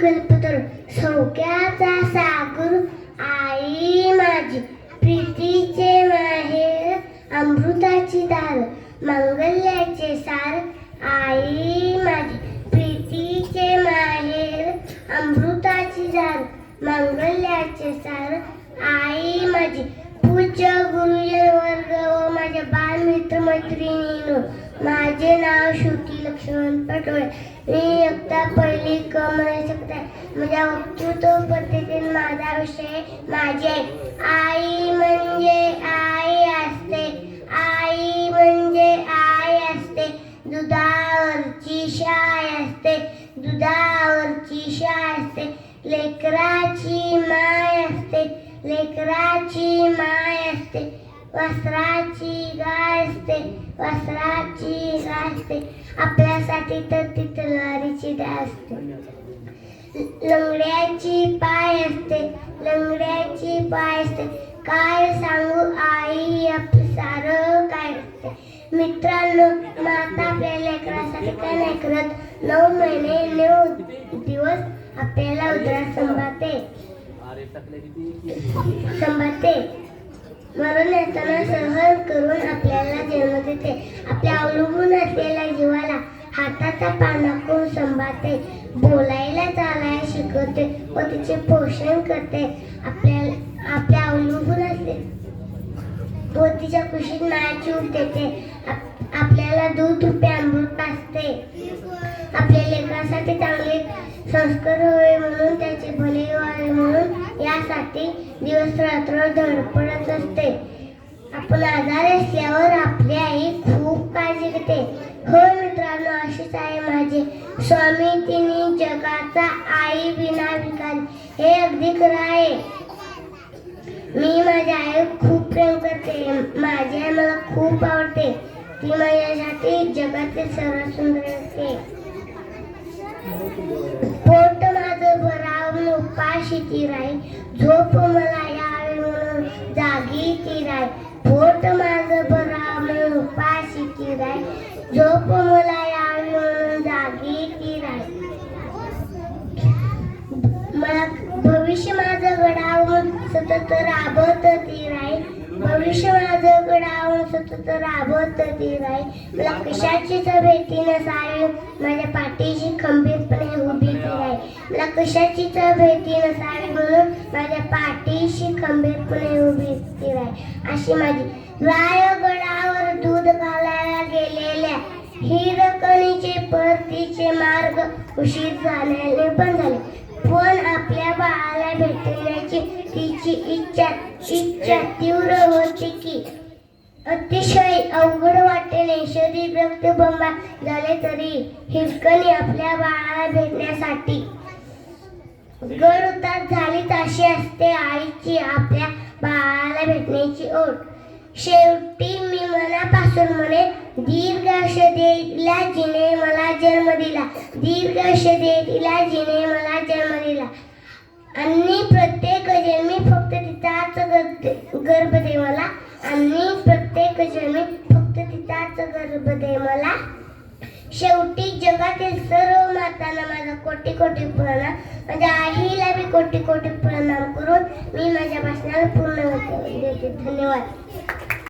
कल्पतर सौक्याचा सागर आई माझी प्रीतीचे माहेर अमृताची दार मंगल्याचे सार आई माझी प्रीतीचे माहेर अमृताची दार मंगल्याचे सार आई माझी पूज्य गुरुजन वर्ग व माझ्या बालमित्र मैत्रिणीनो माझे नाव श्रुती लक्ष्मण पटोळे. मी एकदा पहिली क म्हणू शकते माझ्या वक्तृत्व पद्धतीने माझा विषय माझे आई आई म्हणजे आई असते. आई म्हणजे आई असते. दुधावरची शाय असते. दुधावरची शाय असते. लेकराची माय असते. लेकराची माय असते. वस्त्राची गाय असते वस्त्राची असते आपल्यासाठी तर ती तलवारीची असते. लंगड्याची पाय असते लंगड्याची पाय असते. काय सांगू आई आपलं सारं काय असते. मित्रांनो माता आपल्या लेकरासाठी काय नाही करत. नऊ महिने नऊ दिवस आपल्याला उदरा संभाते संभाते मरण येताना सहन करून आपल्याला जन्म देते. आपल्या अवलंबून असलेल्या जीवाला हाताचा पाना करून संभाळते. बोलायला चालायला शिकवते व तिचे पोषण करते. आपल्याला आपल्या अवलंबून असते. व तिच्या कुशीत मायाची ऊब देते. आप- आपल्याला दूध रुपये अमृत पाजते. आपल्या लेकरासाठी चांगले संस्कार होय म्हणून दिवस रात्र धडपडत असते. आपण आजार असल्यावर आपली आई खूप काळजी घेते. हो मित्रांनो अशीच आहे माझी. स्वामी तिने जगाचा आई विना विकारी हे अगदी खरं आहे. मी माझ्या आई खूप प्रेम करते. माझी आई मला खूप आवडते. ती माझ्यासाठी जगातील सर्वात सुंदर असते. पोट माझं भराव उपाशी ती राही झोप मला यावे म्हणून जागी ती राही पोट माझं म्हणून उपाशी ती राही झोप मला यावे म्हणून जागी ती राही मला भविष्य माझं घडावून सतत राबत ती राही भविष्य माझं सतत राबवत ती राही मला कशाचीच भीती नसावी माझ्या पाठीशी खंबीरपणे उभी ती राही मला कशाचीच भीती नसावी म्हणून माझ्या पाठीशी खंबीरपणे उभी ती राही अशी माझी रायगडावर दूध घालायला गेलेल्या हिरकणीचे परतीचे मार्ग उशीर झाल्याने पण झाले पण आपल्या बाळाला भेटले शरीर बंबा झाले तरी हिरकणी आपल्या बाळाला भेटण्यासाठी. गड उतार झाली तशी असते आईची आपल्या बाळाला भेटण्याची ओढ. शेवटी मी मनापासून म्हणे दीर्घ दिला जिने मला जन्म दिला. दीर्घ दिला जिने मला जन्म दिला. आणि प्रत्येक जन्मी फक्त तिचाच गर्भ गर्भ दे मला. आणि प्रत्येक जन्मी मातेचा गर्भ दे मला. शेवटी जगातील सर्व मातांना माझा कोटी कोटी प्रणाम. माझ्या आईला मी कोटी कोटी प्रणाम करून मी माझ्या भाषणाला पूर्ण होते. देते धन्यवाद.